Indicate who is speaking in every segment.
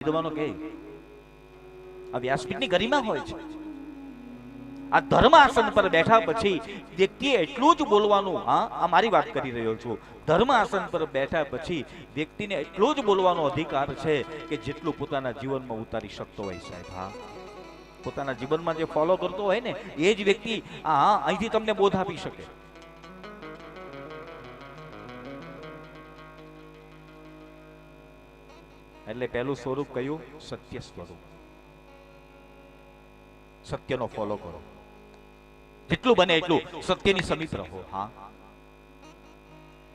Speaker 1: વિદ્વાનો કે, આ વ્યાસપીઠની ગરિમા હોય છે. આ ધર્મ આસન પર બેઠા પછી વ્યક્તિએ એટલું જ બોલવાનું, હા, આ મારી વાત કરી રહ્યો છું. ધર્મ આસન પર બેઠા પછી વ્યક્તિને એટલો જ બોલવાનો અધિકાર છે કે જેટલું પોતાના જીવનમાં ઉતારી શકતો હોય સાહેબ, હા. પોતાના જીવનમાં જે ફોલો કરતો હોય ને, એ જ વ્યક્તિ હા, અહીંથી તમને બોધ આપી શકે. એટલે પહેલું સ્વરૂપ કયું? સત્ય સ્વરૂપ. સત્યનો ફોલો કરો. જેટલું બને એટલું સત્યની સમીપ રહો. હા.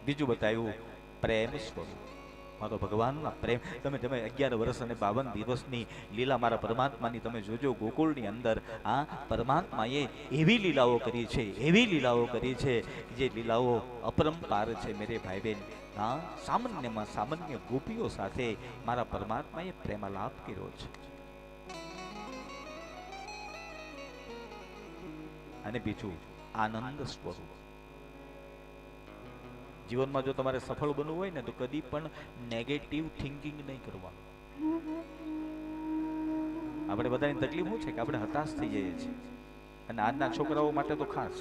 Speaker 1: બીજું બતાવ્યું પ્રેમ સ્વરૂપ. મારો ભગવાનના પ્રેમ. તમે તમે અગિયાર વર્ષ અને બાવન દિવસની લીલા મારા પરમાત્માની તમે જોજો ગોકુળની અંદર. આ પરમાત્માએ એવી લીલાઓ કરી છે, એવી લીલાઓ કરી છે, જે લીલાઓ અપરંપાર છે મેરે ભાઈ બહેન હા સામાન્યમાં સામાન્ય ગોપીઓ સાથે મારા પરમાત્માએ પ્રેમાલાપ કર્યો છે. અને બીજું આનંદ સ્વરૂપ. જીવનમાં જો તમારે સફળ બનવું હોય ને, તો કદી પણ નેગેટિવ થિંકિંગ નહીં કરવાનું. આપણે બધાની તકલીફ શું છે કે આપણે હતાશ થઈ જઈએ છીએ. અને આજના છોકરાઓ માટે તો ખાસ.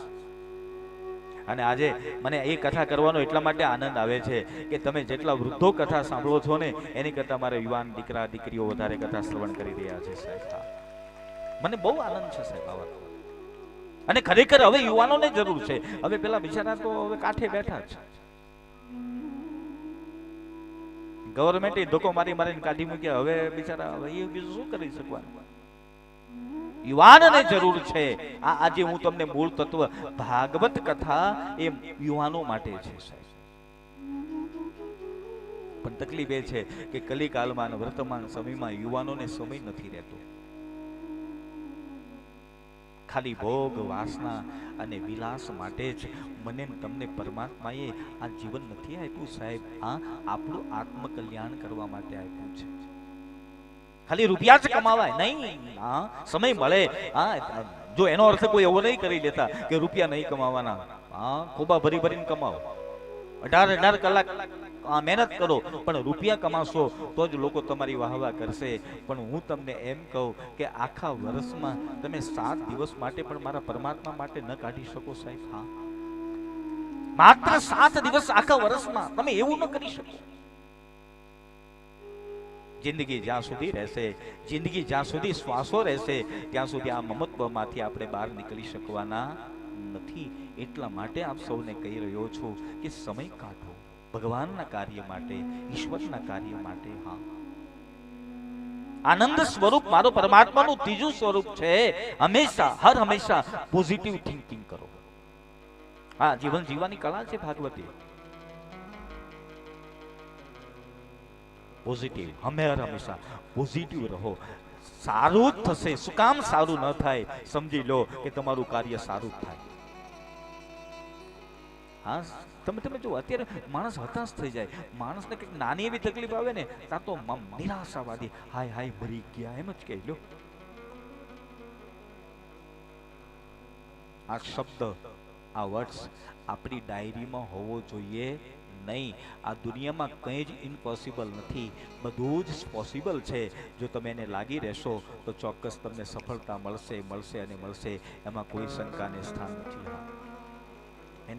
Speaker 1: અને આજે મને એ કથા કરવાનો એટલા માટે આનંદ આવે છે કે તમે જેટલા વૃદ્ધો કથા સાંભળો છો ને, એની કરતા મારા યુવાન દીકરા, દીકરીઓ વધારે કથા શ્રવણ કરી રહ્યા છે સાહેબ. મને બહુ આનંદ છે સાહેબ આ વાત અને ખરેખર હવે યુવાનોને જરૂર છે. હવે પેલા બિચારા તો હવે કાંઠે બેઠા છે ગવર્મેન્ટે ધોકો મારી મારીને કાઢી મૂક્યા. હવે બિચારા હવે એ બીજું શું કરી શકવાનું? યુવાનને જરૂર છે. આ આજે હું તમને મૂળ તત્વ ભાગવત કથા એ યુવાનો માટે છે. પણ તકલીફ એ છે કે કલિકાલમાં વર્તમાન સમયમાં યુવાનોને સમય નથી રહેતો. ખાલી ભોગ, વાસના અને વિલાસ માટે જ મને તમને પરમાત્માએ આ જીવન નથી આપ્યું સાહેબ. આ આપણું આત્મકલ્યાણ કરવા માટે આપ્યું છે. ખાલી રૂપિયા જ કમાવાય. નહીં. હા, સમય મળે. હા, જો એનો અર્થ કોઈ એવો નહીં કરી લેતા કે રૂપિયા નહીં કમાવાના. હા, ખોબા ભરી ભરીને કમાવો. અઢાર અઢાર કલાક મહેનત કરો, પણ રૂપિયા કમાશો તો જ લોકો તમારી વાહવા કરશે. પણ હું તમને એમ કહું કે આખા વર્ષમાં તમે સાત દિવસ માટે પણ મારા પરમાત્મા માટે ન કાઢી શકો સાહેબ. હા. માત્ર સાત દિવસ આખા વર્ષમાં તમે એવું ન કરી શકો. જિંદગી જ્યાં સુધી રહેશે, જિંદગી જ્યાં સુધી શ્વાસો રહેશે, ત્યાં સુધી આ મમત્વમાંથી આપણે બહાર નીકળી શકવાના નથી. એટલા માટે આપ સૌને કહી રહ્યો છું કે સમય કાઢો. ભગવાનના કાર્ય માટે, ઈશ્વરના કાર્ય માટે, હા. આનંદ સ્વરૂપ મારો પરમાત્માનું ત્રીજું સ્વરૂપ છે. હંમેશા, હર હંમેશા પોઝિટિવ થિંકિંગ કરો. હા, જીવન જીવવાની કળા છે ભાગવતી. પોઝિટિવ હમે હર હંમેશા પોઝિટિવ રહો. સારું જ થશે. શું કામ સારું ન થાય? સમજી લો કે તમારું કાર્ય સારું થાય. હા તમે તમે જો, અત્યારે માણસ હતાશ થઈ જાય. માણસને કંઈક નાની એવી તકલીફ આવે ને ત્યાં તો નિરાશાવાદી. હાય હાય, મરી ગયા, એમ જ કહી લો આ શબ્દ, આ વર્ડ્સ આપણી ડાયરીમાં હોવો જોઈએ નહીં. આ દુનિયામાં કંઈ જ ઇમ્પોસિબલ નથી. બધું જ પોસિબલ છે. જો તમે એને લાગી રહેશો, તો ચોક્કસ તમને સફળતા મળશે મળશે અને મળશે. એમાં કોઈ શંકાને સ્થાન નથી.